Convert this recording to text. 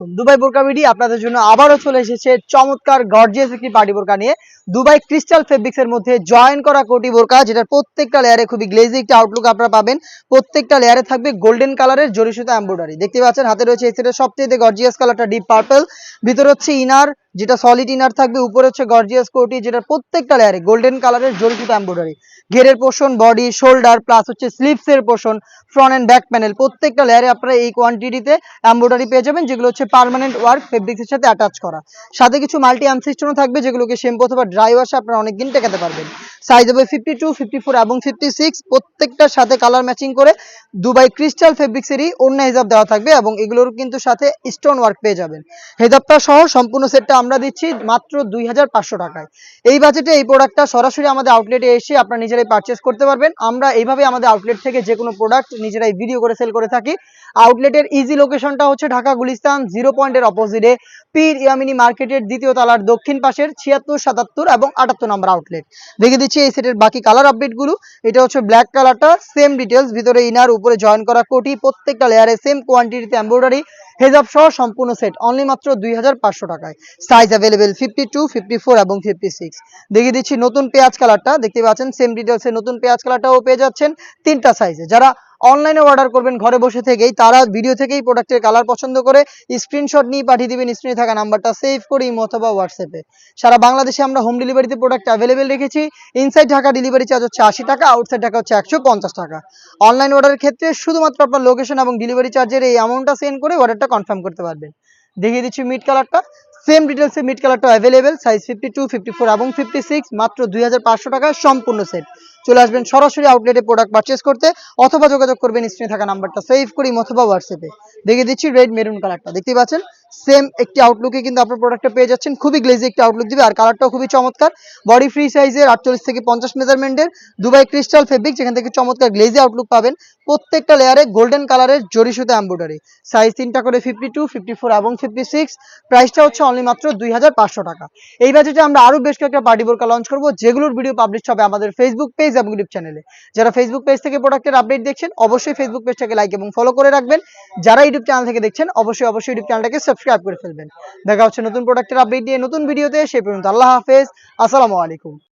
Dubai বোরকা BD আপনাদের জন্য আবারও চলে এসেছে চমৎকার গর্জিয়াস একটি পার্টি বোরকা নিয়ে। দুবাই ক্রিস্টাল ফেব্রিক্স এর মধ্যে জয়েন করা কোটি বোরকা, যেটার প্রত্যেকটা লেয়ারে খুবই গ্লেজি একটা আউটলুক আপনারা পাবেন। প্রত্যেকটা লেয়ারে থাকবে গোল্ডেন কালারের জরি সুতা এমব্রয়ডারি দেখতে পাচ্ছেন, হাতে রয়েছে এই সেটের সবচেয়ে গর্জিয়াস কালারটা ডিপ পার্পল ভিতরে হচ্ছে ইনার যেটা সলিড ইনার থাকবে, উপরে হচ্ছে গর্জিয়াস কোটি যেটা প্রত্যেকটা লেয়ারে গোল্ডেন কালারের জরি সুতা এমব্রয়ডারি ঘেরের পোর্শন বডি শোল্ডার প্লাস হচ্ছে স্লিভস এর portion front and back panel প্রত্যেকটা লেয়ারে আপনারা এই কোয়ান্টিটিতে এমব্রয়ডারি পেয়ে যাবেন, যেগুলো হচ্ছে পার্মানেন্ট ওয়ার্ক ফেব্রিক্সের সাথে অ্যাটাচ করা। সাথে কিছু মাল্টি আনসিস্টেনও থাকবে, যেগুলোকে শ্যাম্পু অথবা ড্রাই ওয়াশে আপনারা অনেকদিন টেকাতে পারবেন। সাইজ হবে ফিফটি টু ফিফটি ফোর এবং ফিফটি সিক্স প্রত্যেকটার সাথে কালার ম্যাচিং করে দুবাই ক্রিস্টাল ফেব্রিক্সেরই অন্য হিসাব দেওয়া থাকবে এবং এগুলোর কিন্তু সাথে স্টোন ওয়ার্ক পেয়ে যাবেন। হেজাবটা সহ সম্পূর্ণ সেটটা আমরা দিচ্ছি মাত্র দুই হাজার পাঁচশো টাকায়। এই বাজেটে এই প্রোডাক্টটা সরাসরি আমাদের আউটলেটে এসে আপনারা নিজেরাই পারচেস করতে পারবেন। আমরা এইভাবে আমাদের আউটলেট থেকে যে কোনো প্রোডাক্ট নিজেরাই ভিডিও করে সেল করে থাকি। আউটলেটের ইজি লোকেশনটা হচ্ছে ঢাকা গুলিস্তান জিরো পয়েন্টের অপোজিটে পীর ইয়ামিনী মার্কেটের দ্বিতীয় তলার দক্ষিণ পাশের ছিয়াত্তর, সাতাত্তর এবং আটাত্তর নম্বর আউটলেট দেখে দিচ্ছি এই সেটের বাকি কালার আপডেটগুলো এটা হচ্ছে ব্ল্যাক কালারটা সেম ডিটেলস ভিতরে ইনার উপরে জয়েন করা কোটি, প্রত্যেকটা লেয়ারে সেম কোয়ান্টিটিতে এমব্রয়ডারি হেজাব সহ সম্পূর্ণ সেট অনলি মাত্র দুই হাজার পাঁচশো টাকায়। Size available fifty two fifty four এবং ফিফটি সিক্স দেখিয়ে দিচ্ছি নতুন পেঁয়াজ কালারটা দেখতে পাচ্ছেন সেম ডিটেলসে নতুন পেঁয়াজ কালারটাও পেয়ে যাচ্ছেন তিনটা সাইজে যারা অনলাইনে অর্ডার করবেন, ঘরে বসে থেকেই। তারা ভিডিও থেকেই প্রোডাক্টের কালার পছন্দ করে স্ক্রিনশট নিয়ে পাঠিয়ে দিবেন স্ক্রিনে থাকা নাম্বারটা সেভ করে ইমো অথবা হোয়াটসঅ্যাপে সারা বাংলাদেশে আমরা হোম ডেলিভারিতে প্রোডাক্ট অ্যাভেলেবেল রেখেছি। ইনসাইড ঢাকা ডেলিভারি চার্জ হচ্ছে আশি টাকা আউটসাইড ঢাকা হচ্ছে একশো পঞ্চাশ টাকা। অনলাইন অর্ডারের ক্ষেত্রে শুধুমাত্র আপনার লোকেশন এবং ডেলিভারি চার্জের এই অ্যামাউন্টটা সেন্ড করে অর্ডারটা কনফার্ম করতে পারবেন। দেখিয়ে দিচ্ছি মিড কালারটা সেম ডিটেলসে মিড কালারটা available size fifty two fifty four এবং ফিফটি সিক্স মাত্র দুই হাজার পাঁচশো টাকা সম্পূর্ণ সেট চলে আসবেন সরাসরি আউটলেটে প্রোডাক্ট পারচেস করতে অথবা যোগাযোগ করবেন স্ক্রিনে থাকা নাম্বারটা সেভ করি অথবা হোয়াটসঅ্যাপে দেখে দিচ্ছি রেড মেরুন কালারটা দেখতে পাচ্ছেন? সেম একটি আউটলুকে কিন্তু আপনার প্রোডাক্টটা পেয়ে যাচ্ছেন। খুবই গ্লেজি একটি আউটলুক দিবে। আর কালারটাও খুবই চমৎকার। বডি ফ্রি সাইজের আটচল্লিশ থেকে পঞ্চাশ মেজারমেন্টের দুবাই ক্রিস্টাল ফেব্রিক যেখান থেকে চমৎকার গ্লেজি আউটলুক পাবেন। প্রত্যেকটা লেয়ারে গোল্ডেন কালারের জরি সুতা এম্ব্রয়ডারি সাইজ তিনটা করে ফিফটি টু ফিফটি ফোর এবং ফিফটি সিক্স প্রাইসটা হচ্ছে অনলি মাত্র দুই হাজার পাঁচশো টাকা। এই বাজেটে আমরা আরও বেশ কয়েকটা পার্টি বোরকা লঞ্চ করব। যেগুলোর ভিডিও পাবলিশ হবে আমাদের ফেসবুক পেজ এবং ইউটিউব চ্যানেলে যারা ফেসবুক পেজ থেকে প্রোডাক্টের আপডেট দেখছেন, অবশ্যই ফেসবুক পেজটাকে লাইক এবং ফলো করে রাখবেন। যারা ইউটিউব চ্যানেল থেকে দেখছেন, অবশ্যই অবশ্যই ইউটিউব চ্যানেলটাকে সাবস্ক্রাইব করে ফেলবেন। দেখা হচ্ছে নতুন প্রোডাক্টের আপডেট দিয়ে নতুন ভিডিওতে সে পর্যন্ত আল্লাহ হাফেজ। আসসালামু আলাইকুম।